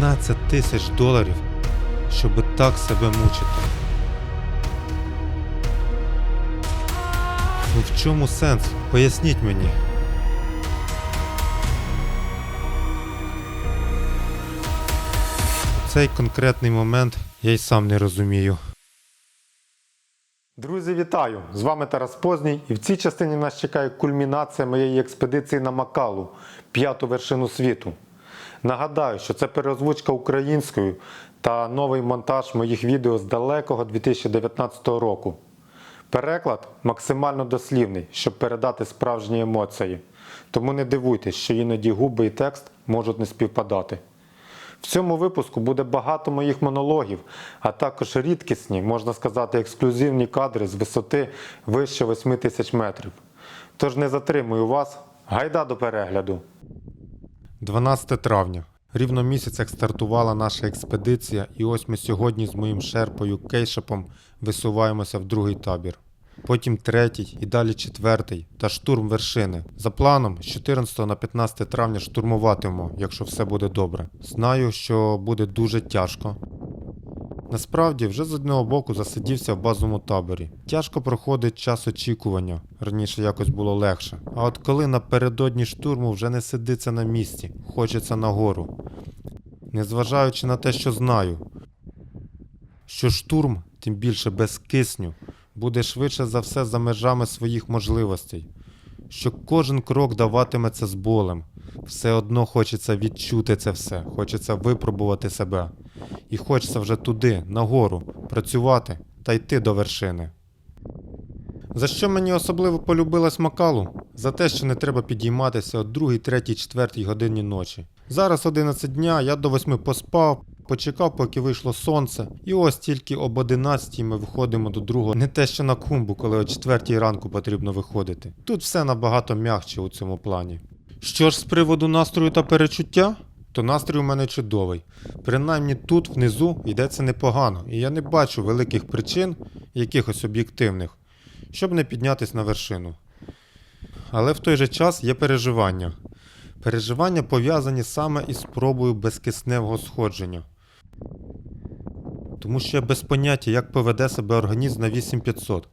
15 тисяч доларів, щоб так себе мучити. Ну в чому сенс? Поясніть мені. Цей конкретний момент я й сам не розумію. Друзі, вітаю! З вами Тарас Позній, і в цій частині нас чекає кульмінація моєї експедиції на Макалу, п'яту вершину світу. Нагадаю, що це переозвучка українською та новий монтаж моїх відео з далекого 2019 року. Переклад максимально дослівний, щоб передати справжні емоції. Тому не дивуйтесь, що іноді губи і текст можуть не співпадати. В цьому випуску буде багато моїх монологів, а також рідкісні, можна сказати, ексклюзивні кадри з висоти вище 8 тисяч метрів. Тож не затримую вас, гайда до перегляду. 12 травня. Рівно місяць як стартувала наша експедиція, і ось ми сьогодні з моїм шерпою Кейшепом висуваємося в другий табір. Потім третій і далі четвертий та штурм вершини. За планом, з 14 на 15 травня штурмуватимемо, якщо все буде добре. Знаю, що буде дуже тяжко. Насправді, вже з одного боку засидівся в базовому таборі. Тяжко проходить час очікування, раніше якось було легше. А от коли напередодні штурму вже не сидиться на місці, хочеться нагору. Незважаючи на те, що знаю, що штурм, тим більше без кисню, буде швидше за все за межами своїх можливостей, що кожен крок даватиметься з болем. Все одно хочеться відчути це все, хочеться випробувати себе. І хочеться вже туди, нагору, працювати та йти до вершини. За що мені особливо полюбилась Макалу? За те, що не треба підійматися о 2, 3, 4 годині ночі. Зараз 11 дня, я до 8 поспав, почекав, поки вийшло сонце, і ось тільки об 11 ми виходимо до другого. Не те, що на кумбу, коли о 4 ранку потрібно виходити. Тут все набагато м'якче у цьому плані. Що ж з приводу настрою та перечуття? То настрій у мене чудовий. Принаймні тут внизу йдеться непогано, і я не бачу великих причин, якихось об'єктивних, щоб не піднятися на вершину. Але в той же час є переживання. Переживання пов'язані саме із спробою безкисневого сходження. Тому що я без поняття, як поведе себе організм на 8500.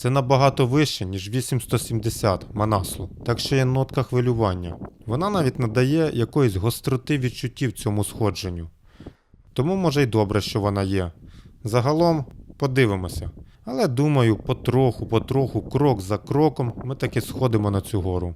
Це набагато вище, ніж 8170 манаслу, так що є нотка хвилювання. Вона навіть надає якоїсь гостроти відчуттів цьому сходженню. Тому може й добре, що вона є. Загалом подивимося. Але думаю, потроху, потроху, крок за кроком ми таки сходимо на цю гору.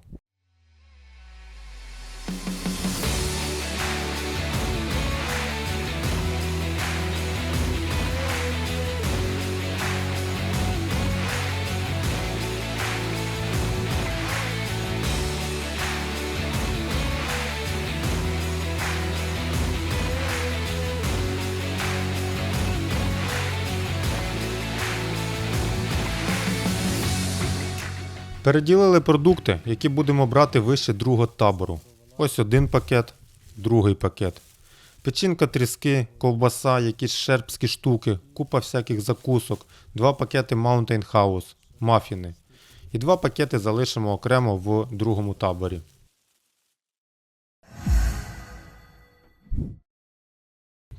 Переділили продукти, які будемо брати вище другого табору. Ось один пакет, другий пакет. Печінка тріски, ковбаса, якісь шерпські штуки, купа всяких закусок, два пакети Mountain House, мафіни. І два пакети залишимо окремо в другому таборі.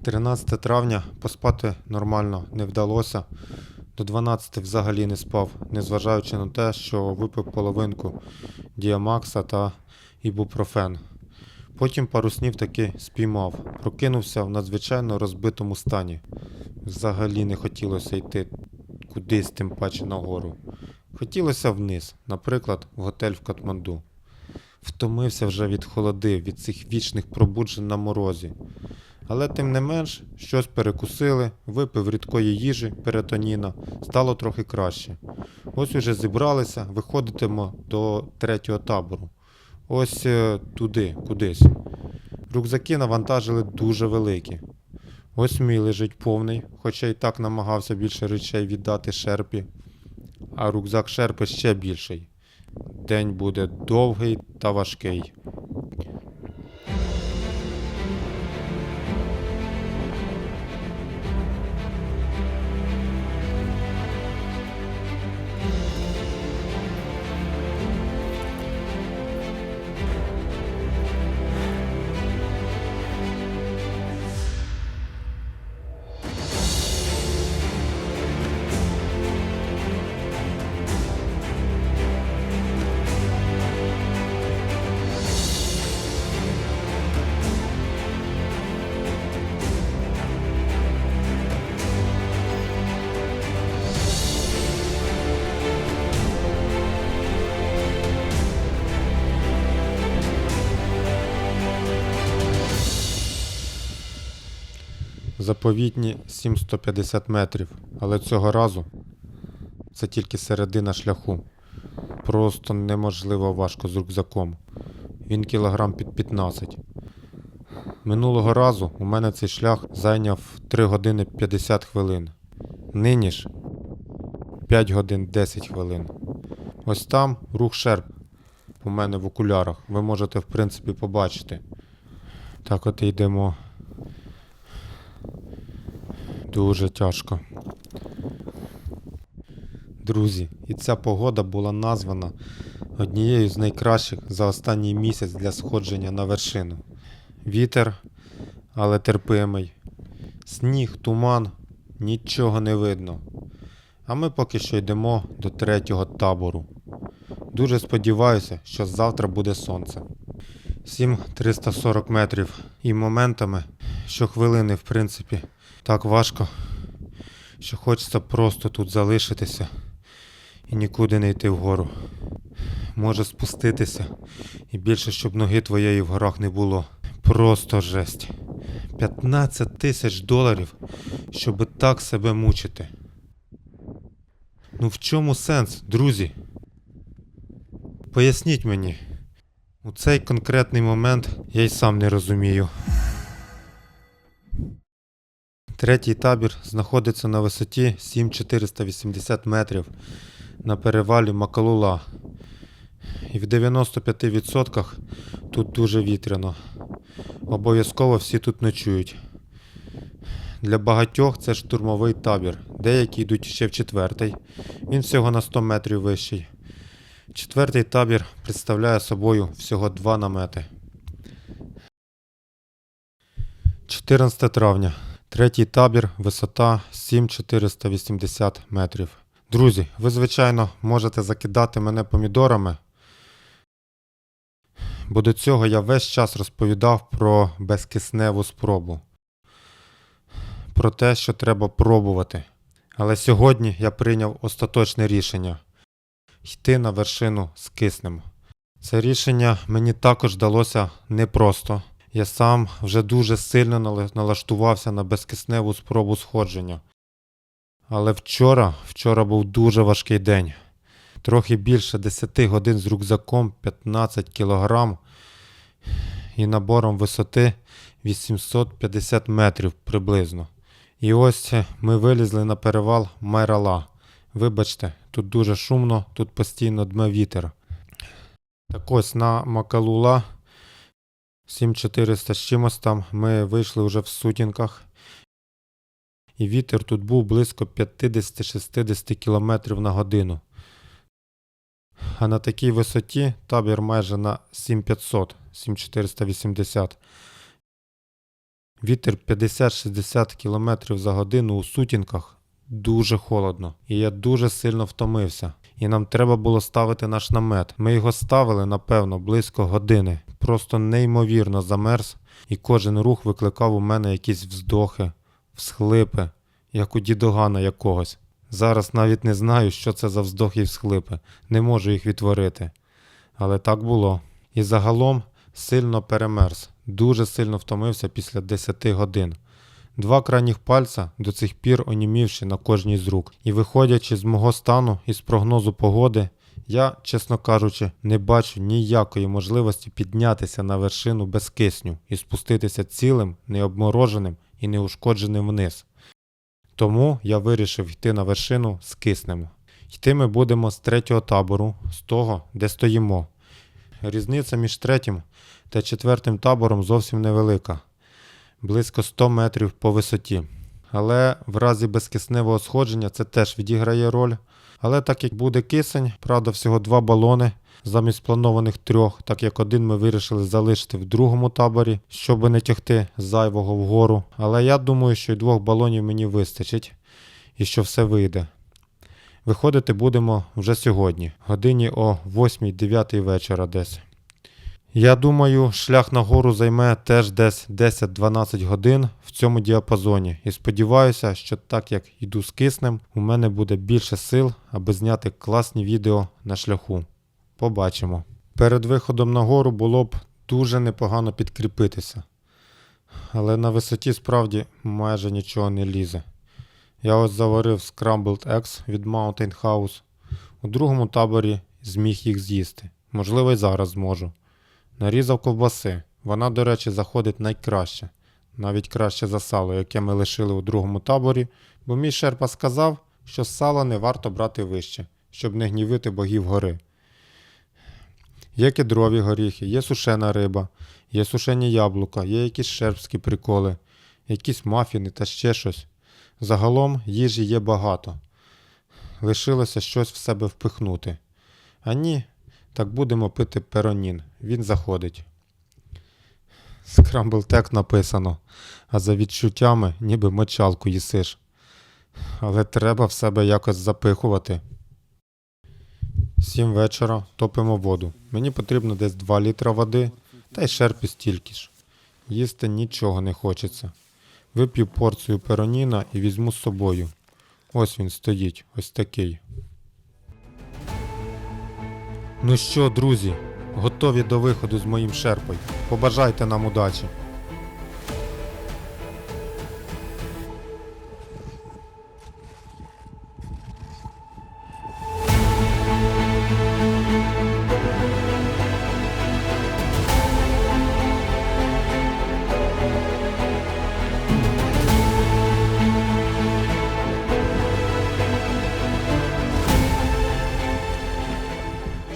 «13 травня поспати нормально не вдалося. До 12 взагалі не спав, незважаючи на те, що випив половинку діамакса та ібупрофен. Потім пару снів таки спіймав, прокинувся в надзвичайно розбитому стані. Взагалі не хотілося йти кудись, тим паче нагору. Хотілося вниз, наприклад, в готель в Катманду. Втомився вже від холоди, від цих вічних пробуджень на морозі. Але тим не менш, щось перекусили, випив рідкої їжі, перетоніна, стало трохи краще. Ось уже зібралися, виходитимо до третього табору. Ось е, туди, кудись. Рюкзаки навантажили дуже великі. Ось мій лежить повний, хоча й так намагався більше речей віддати шерпі, а рюкзак шерпи ще більший. День буде довгий та важкий. Заповітні 750 метрів, але цього разу це тільки середина шляху. Просто неможливо важко з рюкзаком. Він кілограм під 15. Минулого разу у мене цей шлях зайняв 3 години 50 хвилин. Нині ж 5 годин 10 хвилин. Ось там рух шерп у мене в окулярах. Ви можете, в принципі, побачити. Так от і йдемо. Дуже тяжко. Друзі, і ця погода була названа однією з найкращих за останній місяць для сходження на вершину. Вітер, але терпимий. Сніг, туман, нічого не видно. А ми поки що йдемо до третього табору. Дуже сподіваюся, що завтра буде сонце. 7340 метрів і моментами, що хвилини, в принципі, так важко, що хочеться просто тут залишитися і нікуди не йти вгору. Може спуститися, і більше, щоб ноги твоєї в горах не було. Просто жесть. 15 тисяч доларів, щоб так себе мучити. Ну в чому сенс, друзі? Поясніть мені. У цей конкретний момент я й сам не розумію. Третій табір знаходиться на висоті 7480 метрів на перевалі Макалула. І в 95% тут дуже вітряно. Обов'язково всі тут ночують. Для багатьох це штурмовий табір. Деякі йдуть ще в четвертий. Він всього на 100 метрів вищий. Четвертий табір представляє собою всього два намети. 14 травня. Третій табір, висота 7480 метрів. Друзі, ви, звичайно, можете закидати мене помідорами, бо до цього я весь час розповідав про безкисневу спробу. Про те, що треба пробувати. Але сьогодні я прийняв остаточне рішення йти на вершину з киснем. Це рішення мені також далося непросто. Я сам вже дуже сильно налаштувався на безкисневу спробу сходження. Але вчора, вчора був дуже важкий день. Трохи більше 10 годин з рюкзаком 15 кілограм і набором висоти 850 метрів приблизно. І ось ми вилізли на перевал Майрала. Вибачте, тут дуже шумно, тут постійно дме вітер. Так ось на Макалула 7400 з чимось там ми вийшли вже в сутінках. І вітер тут був близько 50-60 км на годину. А на такій висоті табір майже на 7500, 7480. Вітер 50-60 км за годину у сутінках дуже холодно. І я дуже сильно втомився. І нам треба було ставити наш намет. Ми його ставили, напевно, близько години. Просто неймовірно замерз, і кожен рух викликав у мене якісь вздохи, всхлипи, як у дідогана якогось. Зараз навіть не знаю, що це за вздохи і всхлипи. Не можу їх відтворити. Але так було. І загалом сильно перемерз, дуже сильно втомився після 10 годин. Два крайніх пальця до цих пір онімівши на кожній з рук. І виходячи з мого стану і з прогнозу погоди, я, чесно кажучи, не бачу ніякої можливості піднятися на вершину без кисню і спуститися цілим, необмороженим і неушкодженим вниз. Тому я вирішив йти на вершину з киснем. Йти ми будемо з третього табору, з того, де стоїмо. Різниця між третім та четвертим табором зовсім невелика близько 100 метрів по висоті. Але в разі безкисневого сходження це теж відіграє роль. Але так як буде кисень, правда, всього два балони замість планованих трьох, так як один ми вирішили залишити в другому таборі, щоб не тягти зайвого вгору. Але я думаю, що й двох балонів мені вистачить і що все вийде. Виходити будемо вже сьогодні, годині о 8-9 вечора десь. Я думаю, шлях на гору займе теж десь 10-12 годин в цьому діапазоні. І сподіваюся, що так як йду з киснем, у мене буде більше сил, аби зняти класні відео на шляху. Побачимо. Перед виходом на гору було б дуже непогано підкріпитися. Але на висоті справді майже нічого не лізе. Я ось заварив Scrambled Eggs від Mountain House. У другому таборі зміг їх з'їсти. Можливо, й зараз зможу. Нарізав ковбаси. Вона, до речі, заходить найкраще. Навіть краще за сало, яке ми лишили у другому таборі, бо мій шерпа сказав, що сала не варто брати вище, щоб не гнівити богів гори. Є кедрові горіхи, є сушена риба, є сушені яблука, є якісь шерпські приколи, якісь мафіни та ще щось. Загалом їжі є багато. Лишилося щось в себе впихнути. А ні, так будемо пити перонін. Він заходить. Скрамблтек написано, а за відчуттями ніби мочалку їсиш. Але треба в себе якось запихувати. Сім вечора топимо воду. Мені потрібно десь 2 літра води, та й шерпі стільки ж. Їсти нічого не хочеться. Вип'ю порцію пероніна і візьму з собою. Ось він стоїть, ось такий. Ну що, друзі, готові до виходу з моїм шерпою. Побажайте нам удачі.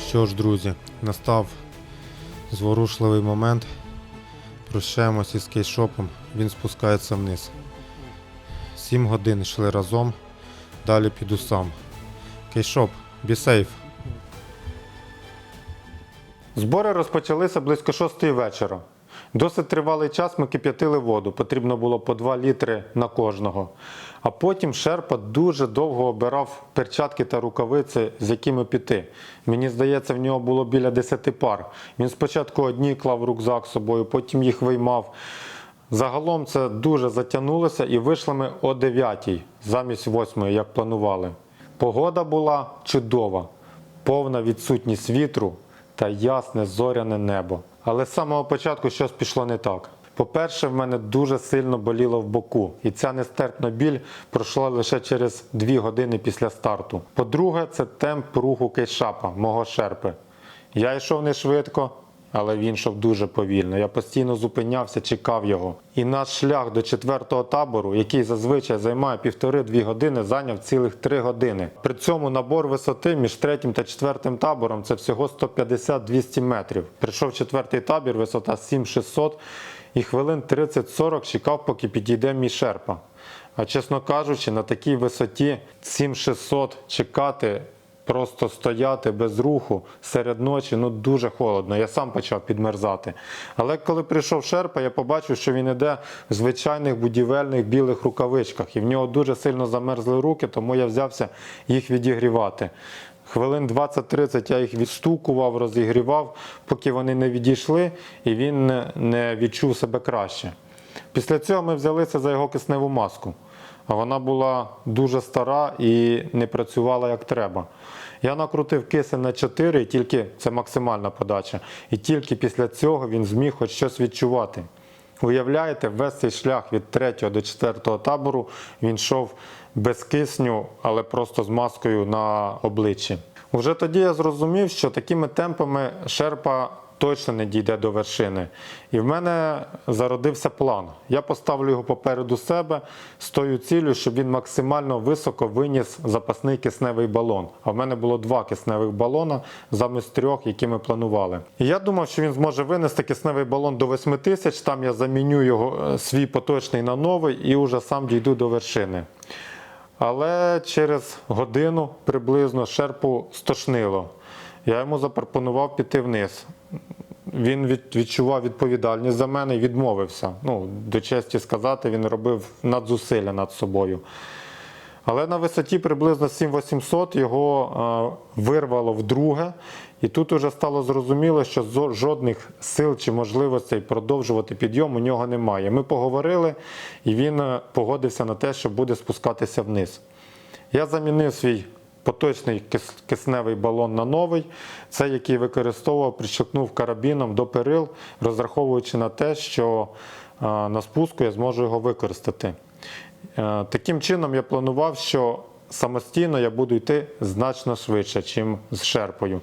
Що ж, друзі, настав зворушливий момент. Прощаємося із кейшопом, він спускається вниз. Сім годин йшли разом, далі піду сам. Кейшоп, be safe. Збори розпочалися близько шостої вечора. Досить тривалий час ми кип'ятили воду, потрібно було по 2 літри на кожного. А потім Шерпа дуже довго обирав перчатки та рукавиці, з якими піти. Мені здається, в нього було біля 10 пар. Він спочатку одні клав рюкзак з собою, потім їх виймав. Загалом це дуже затягнулося і вийшли ми о 9 замість 8, як планували. Погода була чудова, повна відсутність вітру та ясне зоряне небо. Але з самого початку щось пішло не так. По-перше, в мене дуже сильно боліло в боку, і ця нестерпна біль пройшла лише через 2 години після старту. По-друге, це темп руху кейшапа, мого шерпи. Я йшов не швидко, але він йшов дуже повільно. Я постійно зупинявся, чекав його. І наш шлях до четвертого табору, який зазвичай займає півтори-дві години, зайняв цілих три години. При цьому набор висоти між третім та четвертим табором це всього 150-200 метрів. Прийшов четвертий табір, висота 7600 і хвилин 30-40 чекав, поки підійде мій шерпа. А чесно кажучи, на такій висоті 7600 чекати просто стояти без руху серед ночі ну дуже холодно. Я сам почав підмерзати. Але коли прийшов Шерпа, я побачив, що він іде в звичайних будівельних білих рукавичках, і в нього дуже сильно замерзли руки, тому я взявся їх відігрівати. Хвилин 20-30 я їх відстукував, розігрівав, поки вони не відійшли, і він не- відчув себе краще. Після цього ми взялися за його кисневу маску. Вона була дуже стара і не працювала як треба. Я накрутив кисень на 4, і тільки це максимальна подача. І тільки після цього він зміг хоч щось відчувати. Уявляєте, весь цей шлях від 3 до 4 табору він йшов без кисню, але просто з маскою на обличчі. Уже тоді я зрозумів, що такими темпами Шерпа точно не дійде до вершини. І в мене зародився план. Я поставлю його попереду себе з тою цілею, щоб він максимально високо виніс запасний кисневий балон. А в мене було два кисневих балона замість трьох, які ми планували. І я думав, що він зможе винести кисневий балон до 8 тисяч, там я заміню його е, свій поточний на новий і вже сам дійду до вершини. Але через годину приблизно шерпу стошнило. Я йому запропонував піти вниз. Він відчував відповідальність за мене і відмовився. Ну, до честі сказати, він робив надзусилля над собою. Але на висоті приблизно 7800 його е, вирвало вдруге, і тут уже стало зрозуміло, що жодних сил чи можливостей продовжувати підйом у нього немає. Ми поговорили, і він е, погодився на те, що буде спускатися вниз. Я замінив свій поточний кисневий балон на новий. Це який використовував, прищепнув карабіном до перил, розраховуючи на те, що е, на спуску я зможу його використати. Е, Таким чином я планував, що самостійно я буду йти значно швидше, ніж з шерпою.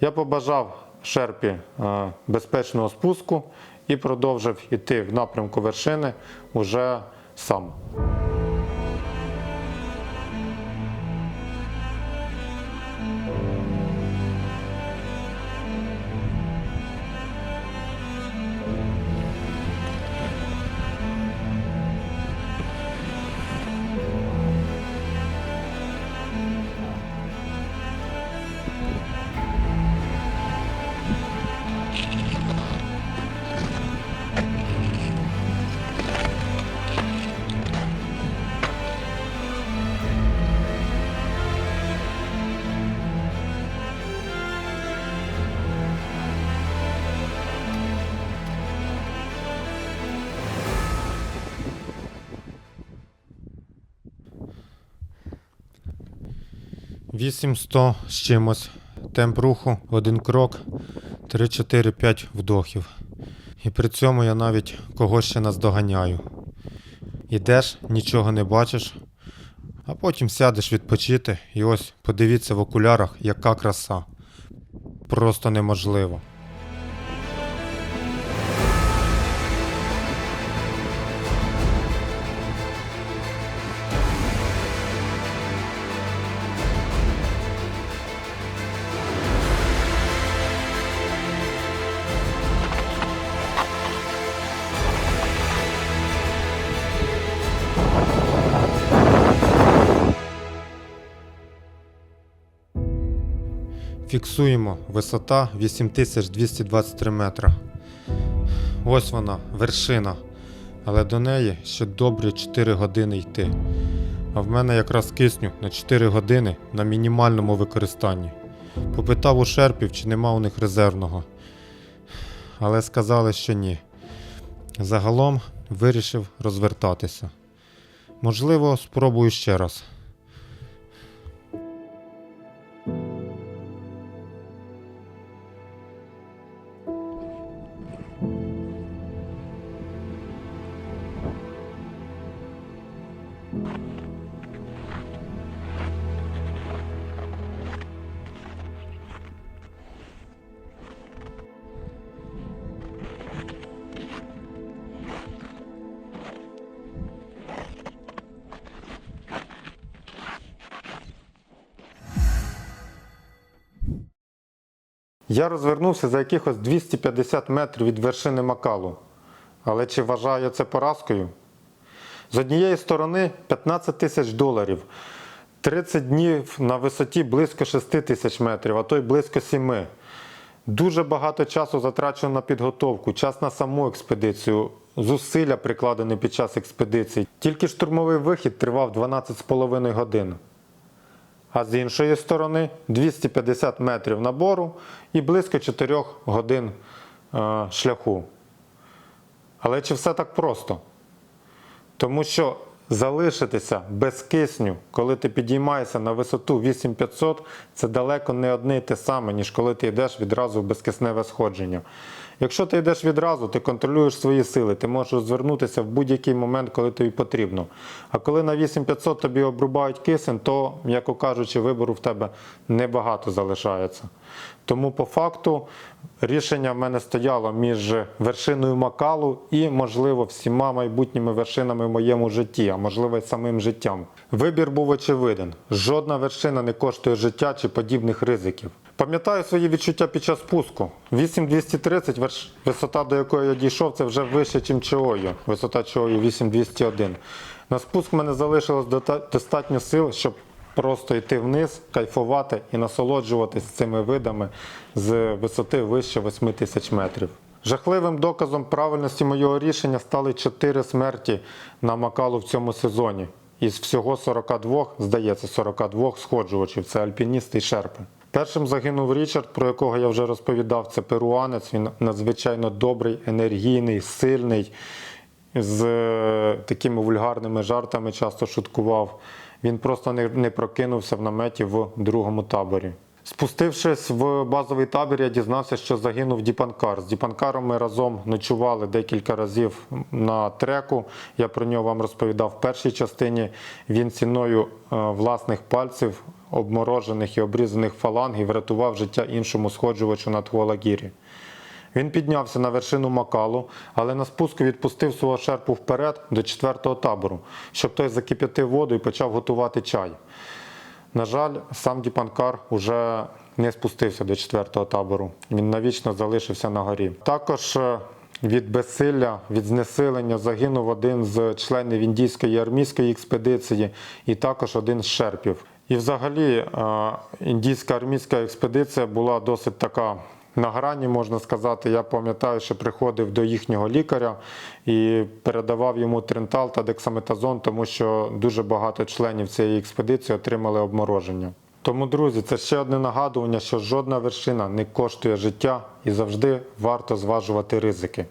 Я побажав шерпі е, безпечного спуску і продовжив йти в напрямку вершини уже сам. «800 з чимось. Темп руху, один крок, 3-4-5 вдохів. І при цьому я навіть когось ще наздоганяю. Ідеш, нічого не бачиш, а потім сядеш відпочити і ось подивіться в окулярах, яка краса. Просто неможливо. Фіксуємо висота 8223 метра. Ось вона, вершина. Але до неї ще добрі 4 години йти. А в мене якраз кисню на 4 години на мінімальному використанні. Попитав у шерпів, чи нема у них резервного. Але сказали, що ні. Загалом вирішив розвертатися. Можливо, спробую ще раз. Я розвернувся за якихось 250 метрів від вершини Макалу. Але чи вважаю це поразкою? З однієї сторони 15 тисяч доларів, 30 днів на висоті близько 6 тисяч метрів, а то й близько 7. Дуже багато часу затрачено на підготовку, час на саму експедицію, зусилля прикладені під час експедиції. Тільки штурмовий вихід тривав 12,5 годин. А з іншої сторони 250 метрів набору і близько 4 годин е, шляху. Але чи все так просто? Тому що залишитися без кисню, коли ти підіймаєшся на висоту 8500, це далеко не одне й те саме, ніж коли ти йдеш відразу в безкисневе сходження. Якщо ти йдеш відразу, ти контролюєш свої сили, ти можеш звернутися в будь-який момент, коли тобі потрібно. А коли на 8500 тобі обрубають кисень, то, м'яко кажучи, вибору в тебе небагато залишається. Тому по факту рішення в мене стояло між вершиною Макалу і, можливо, всіма майбутніми вершинами в моєму житті, а можливо, й самим життям. Вибір був очевиден. Жодна вершина не коштує життя чи подібних ризиків. Пам'ятаю свої відчуття під час спуску. 8230, висота до якої я дійшов, це вже вище, ніж Чоою. Висота Чоою 8201. На спуск в мене залишилось достатньо сил, щоб просто йти вниз, кайфувати і насолоджуватись цими видами з висоти вище 8 тисяч метрів. Жахливим доказом правильності моєго рішення стали 4 смерті на Макалу в цьому сезоні. Із всього 42, здається, 42 сходжувачів це альпіністи і шерпи. Першим загинув Річард, про якого я вже розповідав. Це перуанець. Він надзвичайно добрий, енергійний, сильний, з е, такими вульгарними жартами часто шуткував. він просто не, прокинувся в наметі в другому таборі. Спустившись в базовий табір, я дізнався, що загинув Діпанкар. З Діпанкаром ми разом ночували декілька разів на треку. Я про нього вам розповідав в першій частині. Він ціною е, власних пальців, обморожених і обрізаних фалангів, врятував життя іншому сходжувачу на Тхуалагірі. Він піднявся на вершину Макалу, але на спуску відпустив свого шерпу вперед до четвертого табору, щоб той закип'ятив воду і почав готувати чай. На жаль, сам Діпанкар уже не спустився до четвертого табору. Він навічно залишився на горі. Також е, від безсилля, від знесилення загинув один з членів індійської армійської експедиції і також один з шерпів. І взагалі е, індійська армійська експедиція була досить така на грані, можна сказати. Я пам'ятаю, що приходив до їхнього лікаря і передавав йому тринтал та дексаметазон, тому що дуже багато членів цієї експедиції отримали обмороження. Тому, друзі, це ще одне нагадування, що жодна вершина не коштує життя і завжди варто зважувати ризики.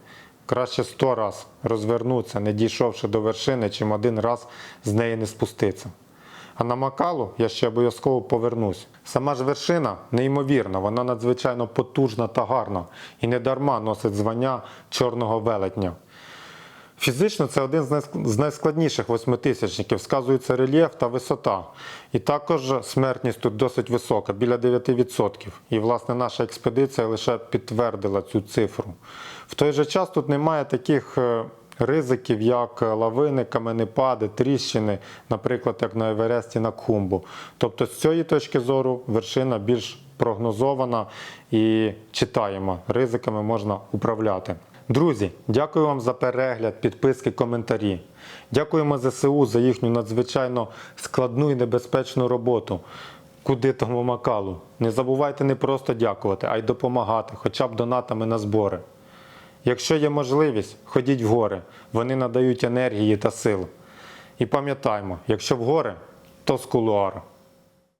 Краще сто раз розвернутися, не дійшовши до вершини, чим один раз з неї не спуститися. А на Макалу я ще обов'язково повернусь. Сама ж вершина неймовірна, вона надзвичайно потужна та гарна і не дарма носить звання чорного велетня. Фізично це один з найскладніших восьмитисячників. Сказується рельєф та висота. І також смертність тут досить висока, біля 9%. І власне наша експедиція лише підтвердила цю цифру. В той же час тут немає таких е, ризиків, як лавини, каменепади, тріщини, наприклад, як на Евересті на Кхумбу. Тобто з цієї точки зору вершина більш прогнозована і читаємо. Ризиками можна управляти. Друзі, дякую вам за перегляд, підписки, коментарі. Дякуємо ЗСУ за їхню надзвичайно складну і небезпечну роботу. Куди тому макалу? Не забувайте не просто дякувати, а й допомагати, хоча б донатами на збори. Якщо є можливість, ходіть в гори. Вони надають енергії та сил. І пам'ятаймо, якщо в гори, то з кулуару.